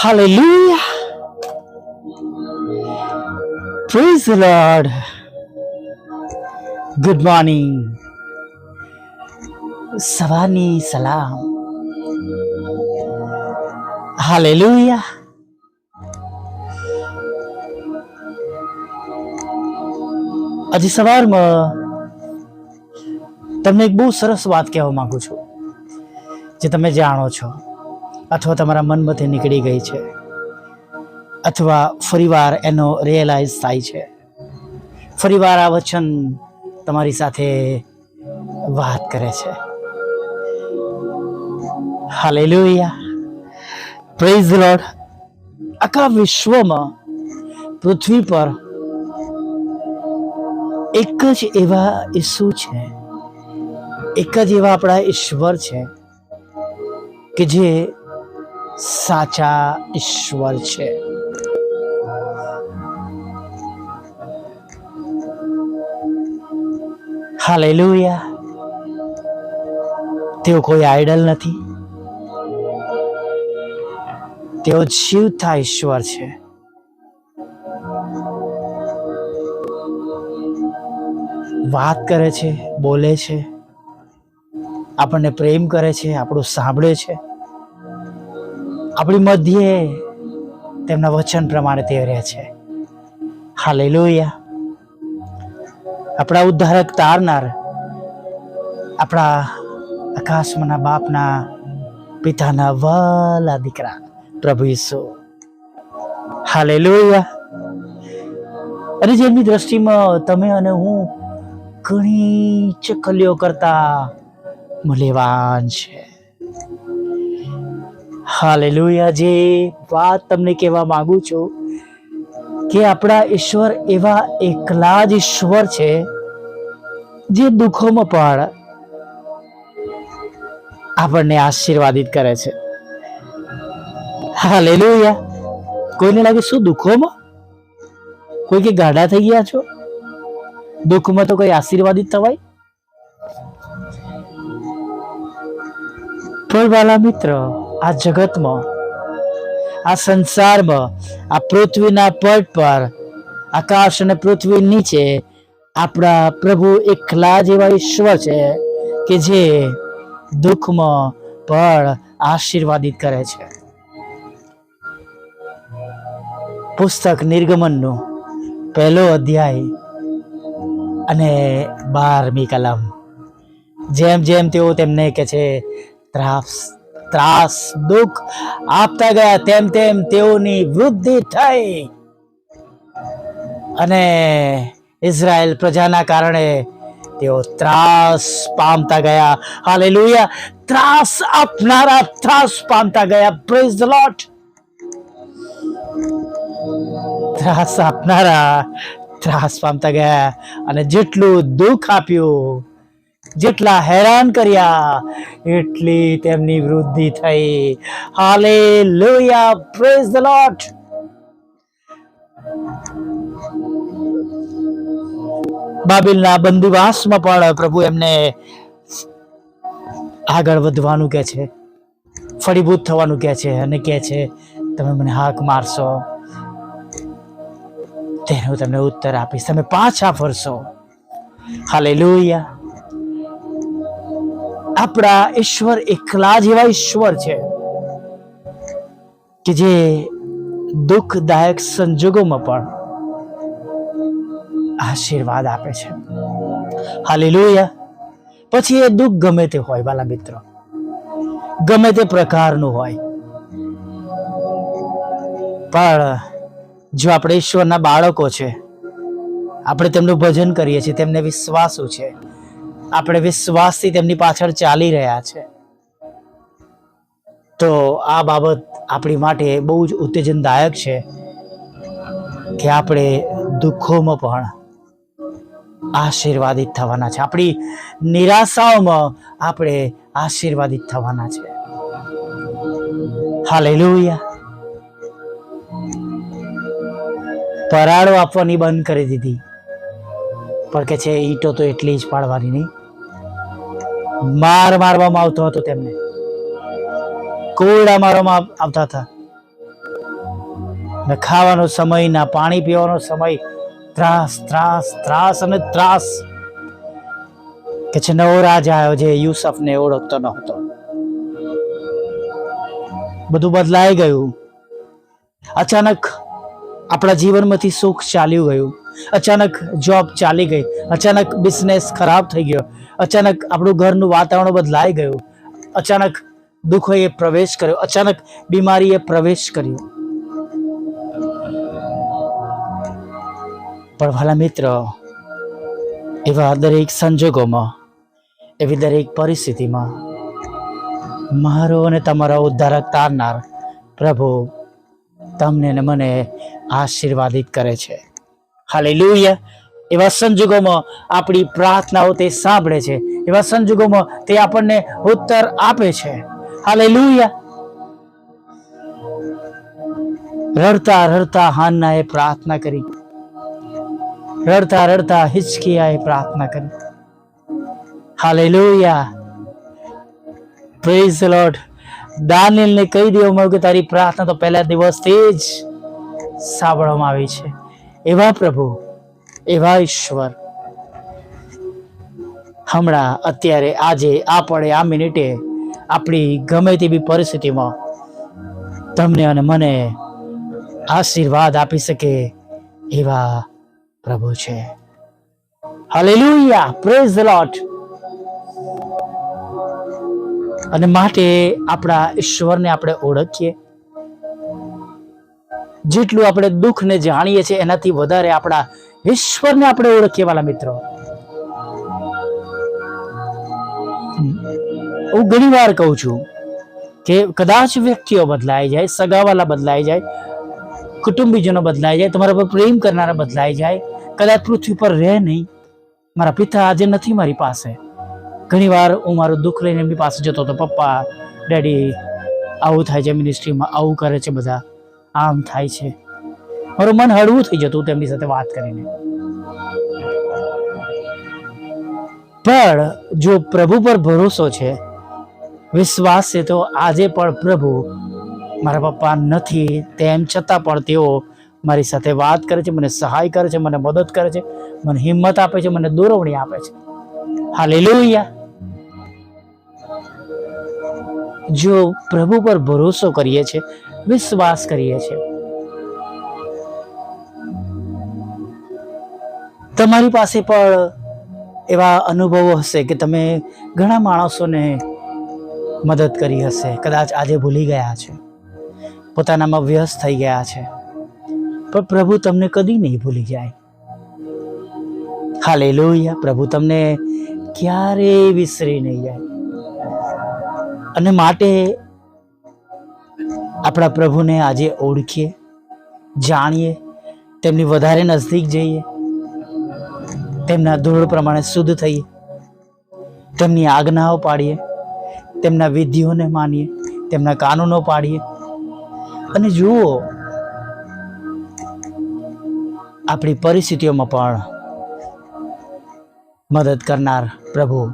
Hallelujah. Praise the Lord. Good morning. સવારની સલામ hallelujah આજે સવારમાં તમને એક બહુ સરસ વાત કહેવા માંગુ છું, જે તમે જાણો છો અથવા તમારા મનમાંથી નીકળી ગઈ છે. અથવા ફરીવાર એનો રિયલાઇઝ થાય છે. ફરીવાર આ વચન તમારી સાથે વાત કરે છે. હાલેલુયા પ્રેઝ લોર્ડ આખા વિશ્વમાં પૃથ્વી પર એક જ એવા ઈસુ છે. એક જ એવા આપણા ઈશ્વર છે કે જે સાચા ઈશ્વર છે. હાલેલુયા. તેઓ કોઈ આઈડલ નથી. તેઓ જીવતા ઈશ્વર છે. વાત કરે છે, બોલે છે. આપણને પ્રેમ કરે છે, આપણું સાંભળે છે. આપણી મધ્યે તેમના વચન પ્રમાણે તે રહ્યા છે. હાલેલુયા. આપણા ઉદ્ધારક તારનાર, આપણા આકાશમાંના બાપના પિતાના વાલા દીકરા, પ્રભુ ઈસુ. હાલેલુયા. અને જેમની દ્રષ્ટિમાં તમે અને હું ઘણી ચકલીઓ કરતા મૂલ્યવાન છે. હાલેલુયા જે વાત તમને કહેવા માંગુ છું કે આપણા ઈશ્વર એવા એકલા જ ઈશ્વર છે જે દુઃખોમાં પણ આપણને આશીર્વાદિત કરે છે. હાલેલુયા. કોઈને લાગે શું, દુઃખોમાં? કોઈ કે ગાઢા થઈ ગયા છો? દુઃખમાં તો કોઈ આશીર્વાદિત થવાય? પણ વાલા મિત્ર આ જગતમાં, આ સંસારમાં, આ પૃથ્વીના પટ પર, આકાશ અને પૃથ્વી નીચે આપણા પ્રભુ એકલા જેવા ઈશ્વર છે કે જે દુઃખમાં પણ આશીર્વાદિત કરે છે. પુસ્તક નિર્ગમનનો પહેલો અધ્યાય અને બારમી કલમ. જેમ જેમ તેઓ તેમને કે છે, ત્રાસ ત્રાસ, દુઃખ આપતા ગયા. તેમ તેમ તેઓની વૃદ્ધિ થઈ. અને ઇઝરાયલ પ્રજાના કારણે તેઓ ત્રાસ પામતા ગયા. હાલે લુયા ત્રાસ આપનારા ત્રાસ પામતા ગયા. પ્રેઝ ધ લોટ ત્રાસ આપનારા ત્રાસ પામતા ગયા. અને જેટલું દુઃખ આપ્યું જેટલા હેરાન કર્યા, એટલી તેમની વૃદ્ધિ થઈ. હાલે લોયા પ્રેઝ ધ લોટ બાબિલના બંદીવાસમાં પણ પ્રભુ એમને આગળ વધવાનું કે છે, ફળીભૂત થવાનું કે છે અને કે છે, તમે મને હાક મારશો, તેનો તમને ઉત્તર આપીશ. તમે પાછા ફરશો. હાલે આપણા ઈશ્વર એકલા જ એવા ઈશ્વર છે કે જે દુઃખદાયક સંજોગોમાં પણ આશીર્વાદ આપે છે. હાલેલુયા. પછી એ દુઃખ ગમે તે હોય વાલા મિત્રો. ગમે તે પ્રકારનું હોય. પણ જો આપણે ઈશ્વરના બાળકો છે, આપણે તેમનું ભજન કરીએ છીએ, તેમને વિશ્વાસો છે. આપણે વિશ્વાસથી તેમની પાછળ ચાલી રહ્યા છે. તો આ બાબત આપણી માટે બહુ જ ઉત્તેજનદાયક છે કે આપણે દુઃખોમાં પણ આશીર્વાદિત થવાના છે. આપણી નિરાશાઓમાં આપણે આશીર્વાદિત થવાના છે. હાલેલુયા. પરાળો આપવાની બંધ કરી દીધી. પણ કે છે, ઈંટો તો એટલી જ પાડવાની નહીં. માર મારવામાં આવતો હતો તેમને. કોરડા મારવામાં આવતા હતા. ને ખાવાનો સમય, ના પાણી પીવાનો સમય, ત્રાસ ત્રાસ ત્રાસ અને ત્રાસ. કે છે, નવો રાજા આવ્યો જે યુસફને ઓળખતો નહોતો. બધું બદલાઈ ગયું. અચાનક આપણા જીવનમાંથી સુખ ચાલ્યું ગયું. અચાનક જોબ ચાલી ગઈ. અચાનક બિઝનેસ ખરાબ થઈ ગયો. અચાનક આપણું ઘરનું વાતાવરણ બદલાઈ ગયું. અચાનક દુઃખોએ પ્રવેશ કર્યો. અચાનક બીમારીએ પ્રવેશ કર્યો. પણ વાલા મિત્ર, એવા દરેક સંજોગોમાં, એવી દરેક પરિસ્થિતિમાં, મારો અને તમારો ઉદ્ધારક તારનાર પ્રભુ તમને ને મને આશીર્વાદિત કરે છે. હાલેલુયા. એવા સંજોગોમાં આપણી પ્રાર્થનાઓ તે સાંભળે છે. એવા સંજોગોમાં તે આપણને ઉત્તર આપે છે. હાલેલુયા. રડતા રડતા હાન્નાએ પ્રાર્થના કરી. રડતા રડતા હિચકિયાએ પ્રાર્થના કરી. હાલેલુયા. પ્રેઝ લોર્ડ દાનિલને કહી દેવામાં આવ્યું કે તારી પ્રાર્થના તો પહેલા દિવસથી જ સાંભળવામાં આવી છે. એવા પ્રભુ, એવા ઈશ્વર. હમણાં અત્યારે આજે આ પડે આ મિનિટે આપણી ગમે તેવી પરિસ્થિતિમાં તમને અને મને આશીર્વાદ આપી શકે એવા પ્રભુ છે. હાલેલુયા પ્રેઝ ધ લોટ અને માટે આપણા ઈશ્વરને આપણે ઓળખીએ. જેટલું આપણે દુઃખને જાણીએ છીએ, એનાથી વધારે આપણા ઈશ્વરને આપણે ઓળખીએ વાલા મિત્રો. હું ઘણી વાર કહું છું કે કદાચ વ્યક્તિઓ બદલાઈ જાય, સગાવાલા બદલાઈ જાય, કુટુંબીજનો બદલાઈ જાય, તમારા પર પ્રેમ કરનારા બદલાઈ જાય, કદાચ પૃથ્વી પર રહે નહીં, મારા પિતા આજે નથી મારી પાસે. ઘણી વાર હું મારું દુઃખ લઈને એમની પાસે જતો હતો, પપ્પા, ડેડી, આવું થાય છે મિનિસ્ટ્રીમાં આવું કરે છે બધા. આમ થાય છે. મારું મન હળવું થઈ જતું તેમની સાથે વાત કરીને. પણ જો પ્રભુ પર ભરોસો છે, વિશ્વાસ છે, તો આજે પણ પ્રભુ મારા પપ્પા નથી, તેમ છતાં પણ તેઓ મારી સાથે વાત કરે છે, મને સહાય કરે છે, મને મદદ કરે છે, મને હિંમત આપે છે, મને દોરવણી આપે છે. હાલે જો પ્રભુ પર ભરોસો કરીએ છીએ વિશ્વાસ કરીએ છીએ. તમારી પાસે પણ એવા અનુભવો હશે કે તમે ઘણા માણસોને મદદ કરી હશે. કદાચ આજે ભૂલી ગયા છે. પોતાનામાં વ્યસ્ત થઈ ગયા છે. પણ પ્રભુ તમને કદી નહીં ભૂલી જાય. હાલેલુયા. પ્રભુ તમને ક્યારેય વિસરી નહીં જાય. અને માટે આપણા પ્રભુને આજે ઓળખીએ, જાણીએ, તેમની વધારે નજદીક જઈએ, તેમના ધોરણ પ્રમાણે શુદ્ધ થઈએ, તેમની આજ્ઞાઓ પાડીએ, તેમના વિધિઓને માનીએ, તેમના કાનૂનો પાડીએ. અને જુઓ, આપણી પરિસ્થિતિઓમાં પણ મદદ કરનાર પ્રભુ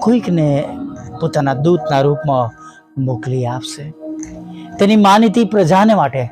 કોઈકને પોતાના દૂતના રૂપમાં મોકલી આપશે. તેની માનીતી પ્રજાને માટે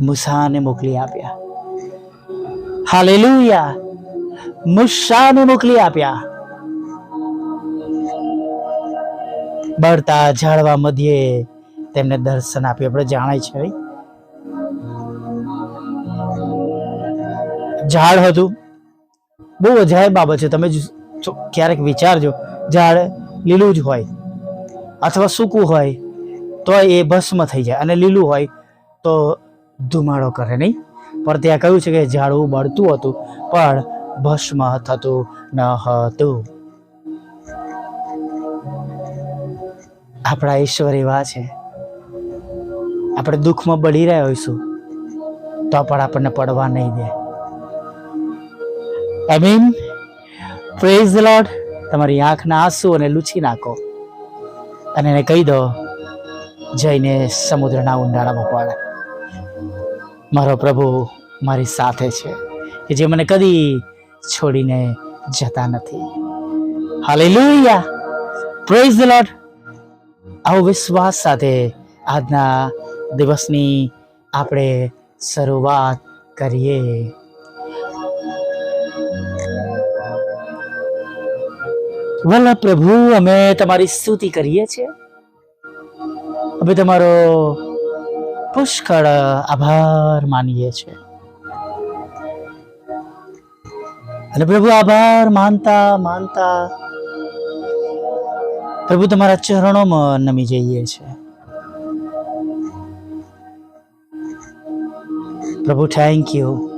મૂસાને મોકલી આપ્યા. હાલેલુયા. મૂસાને મોકલી આપ્યા. બળતા ઝાડવા મધ્યે તેમને દર્શન આપ્યું. આપણે જાણે છે ઝાડ હતું. બહુ અજાયબ બાબત છે. તમે ક્યારેક વિચારજો. ઝાડ લીલું જ હોય. અથવા સૂકું હોય. તો એ ભસ્મ થઈ જાય અને લીલું હોય તો ધુમાડો કરે નહીં. પણ ત્યાં કહ્યું છે કે ઝાડવું બળતું હતું, પણ ભસ્મ થતું ન હતું. આપણા ઈશ્વર એવા છે. આપણે દુઃખમાં બળી રહ્યા હોઈશું, તો પણ આપણને પડવા નહીં દે. આઈ મીન પ્રેઝ લોર્ડ તમારી આંખના આંસુ અને લૂછી નાખો. અને એને કહી દો જઈને સમુદ્રના ઊંડાણામાં પણ મારો પ્રભુ મારી સાથે છે, કે જે મને કદી છોડીને જતા નથી. હાલેલુયા. પ્રેઝ ધ લોર્ડ આવો વિશ્વાસ સાથે આજના દિવસની આપણે શરૂઆત કરીએ. વલ્લભ પ્રભુ, અમે તમારી સ્તુતિ કરીએ છીએ. અમે તમારો પુષ્કળ આભાર માનીએ છીએ. અને પ્રભુ આભાર માનતા માનતા પ્રભુ તમારા ચરણોમાં નમી જઈએ છે પ્રભુ થેન્ક યુ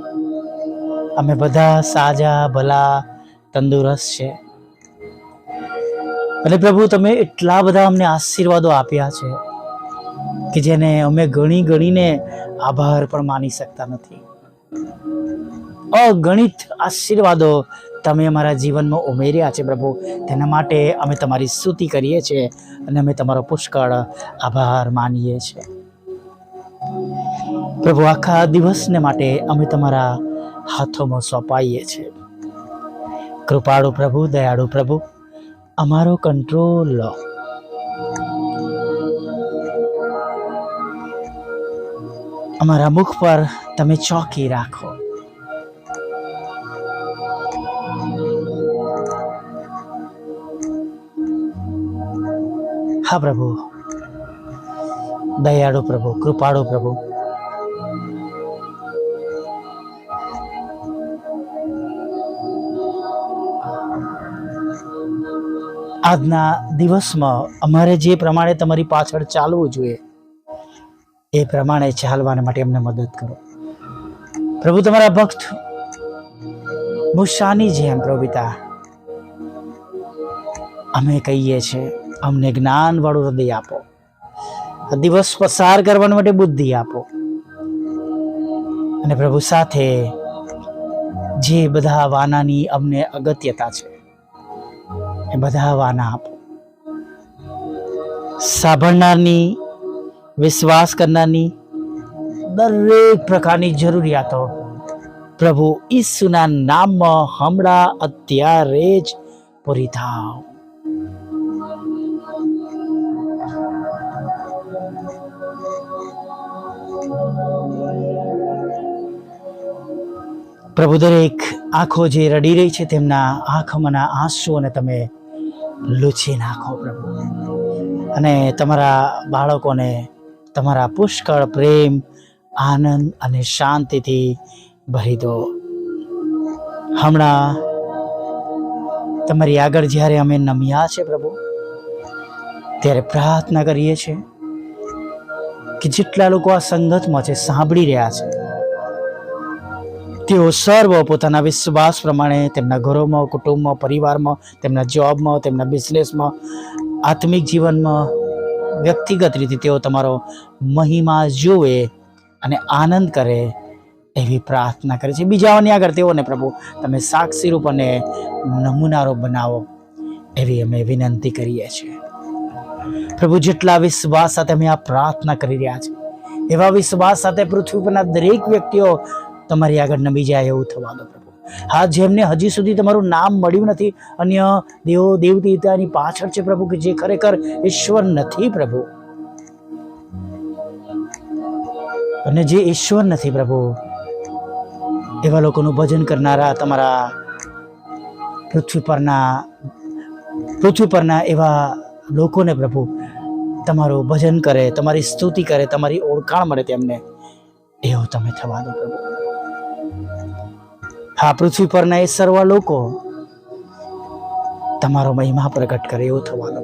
અમે બધા સાજા, ભલા, તંદુરસ્ત છે. અને પ્રભુ, તમે એટલા બધા અમને આશીર્વાદો આપ્યા છે. કે જેને અમે ગણી ગણીને આભાર પણ માની શકતા નથી. અગણિત આશીર્વાદો તમે અમારા જીવનમાં ઉમેર્યા છે પ્રભુ. તેના માટે અમે તમારી સ્તુતિ કરીએ છીએ અને અમે તમારો પુષ્કળ આભાર માનીએ છીએ. પ્રભુ, આખા દિવસને માટે અમે તમારા હાથોમાં સોંપાઈએ છીએ. કૃપાળુ પ્રભુ, દયાળુ પ્રભુ, અમારો કંટ્રોલ લો અમારા મુખ પર તમે ચોકી રાખો. હા પ્રભુ. દયાળુ પ્રભુ, કૃપાળુ પ્રભુ. આજના દિવસમાં અમારે જે પ્રમાણે તમારી પાછળ ચાલવું જોઈએ એ પ્રમાણે ચાલવા માટે અમને મદદ કરો. પ્રભુ તમારા ભક્ત મુસાની જેમ પ્રભુતા. અમે કહીએ છીએ અમને જ્ઞાનવાળું હૃદય આપો. દિવસ પસાર કરવા માટે બુદ્ધિ આપો. અને પ્રભુ સાથે જે બધા વાનાની અમને અગત્યતા છે, એ બધા વાના આપો. સાંભળનારની વિશ્વાસ કરનારની દરેક પ્રકારની જરૂરિયાતો. પ્રભુ ઈસુના નામમાં હમણાં અત્યારે જ પૂરી થાવ. પ્રભુ દરેક આંખો જે રડી રહી છે તેમના આંખોમાંના આંસુઓને તમે લૂછી નાખો પ્રભુ. અને તમારા બાળકોને તમારા પુષ્કળ પ્રેમ, આનંદ અને શાંતિથી ભરી દો. હમણાં તમારી આગળ જ્યારે અમે નમ્યા છે પ્રભુ, ત્યારે પ્રાર્થના કરીએ છીએ કે જેટલા લોકો આ સંગતમાં છે, સાંભળી રહ્યા છે, તેઓ સર્વ પોતાના વિશ્વાસ પ્રમાણે તેમના ઘરોમાં, કુટુંબમાં, પરિવારમાં, તેમના જોબમાં, તેમના બિઝનેસમાં આત્મિક જીવનમાં વ્યક્તિગત રીતે તેઓ તમારો મહિમા જુએ અને આનંદ કરે એવી પ્રાર્થના કરે છે. બીજાઓની આગળ તેઓને, પ્રભુ, તમે સાક્ષીરૂપ અને નમૂનારૂપ બનાવો. એવી અમે વિનંતી કરીએ છીએ. પ્રભુ, જેટલા વિશ્વાસ સાથે અમે આ પ્રાર્થના કરી રહ્યા છે એવા વિશ્વાસ સાથે પૃથ્વી પરના દરેક વ્યક્તિઓ તમારી આગળ નમી જાય એવું થવા દો, પ્રભુ. હા, જેમને હજી સુધી તમારું નામ મળ્યું નથી, અન્ય દેવો દેવતીતાની પાછળ છે, પ્રભુ, કે જે ખરેખર ઈશ્વર નથી, પ્રભુ. અને જે ઈશ્વર નથી પ્રભુ, એવા લોકોનું ભજન કરનારા તમારા પૃથ્વી પરના પૃથ્વી પરના એવા લોકોને પ્રભુ, તમારું ભજન કરે, તમારી સ્તુતિ કરે, તમારી ઓળખાણ મળે તેમને, એવું તમે થવા દો પ્રભુ. હા, પૃથ્વી પરના એ સર્વ લોકો તમારો મહિમા પ્રગટ કરે એવું થવા દો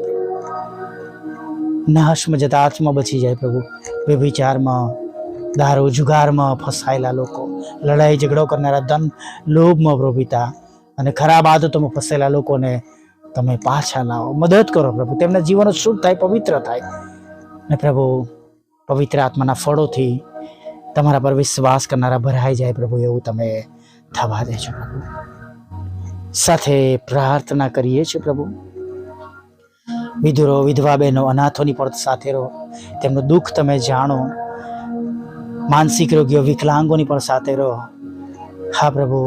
નાશમાં જતા આત્મા બચી જાય પ્રભુ. વ્યભિચારમાં દારૂ જુગારમાં ફસાયેલા લોકો. લડાઈ ઝઘડો કરનારા ધન લોભમાં પ્રભુતા. અને ખરાબ આદતોમાં ફસાયેલા લોકોને તમે પાછા લાવો. મદદ કરો પ્રભુ. તેમના જીવન શુદ્ધ થાય, પવિત્ર થાય. અને પ્રભુ, પવિત્ર આત્માના ફળોથી તમારા પર વિશ્વાસ કરનારા ભરાઈ જાય પ્રભુ, એવું તમે થવા દેજો પ્રભુ. સાથે પ્રાર્થના કરીએ છીએ પ્રભુ. વિધુરો, વિધવા બહેનો, અનાથોની પર સાથે રહો. તેમનું દુઃખ તમે જાણો. માનસિક રોગીઓ વિકલાંગોની પણ સાથે રહો. હા પ્રભુ.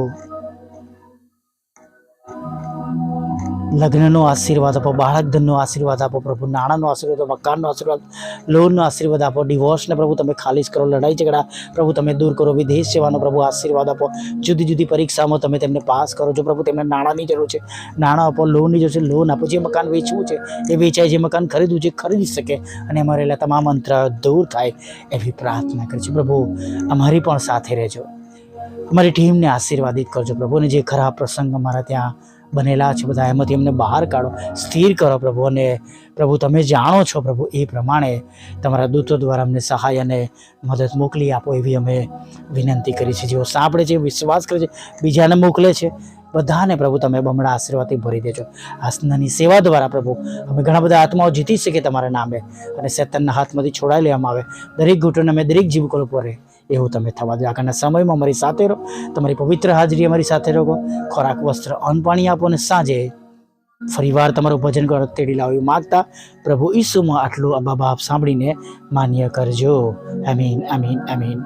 લગ્નનો આશીર્વાદ આપો બાળક ધનનો આશીર્વાદ આપો પ્રભુ, નાણાંનો આશીર્વાદ આપો, મકાનનો આશીર્વાદ, લોનનો આશીર્વાદ આપો, ડિવોર્સને પ્રભુ તમે ખાલીજ કરો, લડાઈ ઝઘડા પ્રભુ તમે દૂર કરો, વિદેશ સેવાનો પ્રભુ આશીર્વાદ આપો, જુદી જુદી પરીક્ષામાં તમે તેમને પાસ કરો છો પ્રભુ, તેમને નાણાંની જરૂર છે, નાણાં આપો, લોનની જરૂર છે, લોન આપો, જે મકાન વેચવું છે, એ વેચાય, જે મકાન ખરીદવું છે ખરીદી શકે અને રહેલા તમામ અંતર દૂર થાય એવી પ્રાર્થના કરી છે પ્રભુ, અમારી પણ સાથે રહેજો. અમારી ટીમને આશીર્વાદિત કરજો પ્રભુ અને જે ખરાબ પ્રસંગ અમારા ત્યાં બનેલા છે બધા. એમાંથી અમને બહાર કાઢો. સ્થિર કરો પ્રભુ અને પ્રભુ તમે જાણો છો પ્રભુ એ પ્રમાણે તમારા દૂતો દ્વારા અમને સહાય અને મદદ મોકલી આપો એવી અમે વિનંતી કરી છે. જેઓ સાંભળે છે, વિશ્વાસ કરે છે, બીજાને મોકલે છે, બધાને પ્રભુ તમે બમણા આશીર્વાદથી ભરી દેજો. આસનાની સેવા દ્વારા પ્રભુ અમે ઘણા બધા આત્માઓ જીતી શકીએ તમારા નામે અને શેતનના હાથમાંથી છોડાઈ લેવામાં આવે. દરેક ઘૂંટણને અમે દરેક જીવકો પર એવું તમે થવા દો. આગળના સમયમાં અમારી સાથે રહો. તમારી પવિત્ર હાજરી અમારી સાથે રહો. ખોરાક, વસ્ત્ર, અન્ન, પાણી આપો અને સાંજે ફરીવાર તમારું ભજન કરો. તેડી લાવી માગતા પ્રભુ ઈસુમાં આટલું અબા બાપ સાંભળીને માન્ય કરજો. આમીન આમીન આમીન.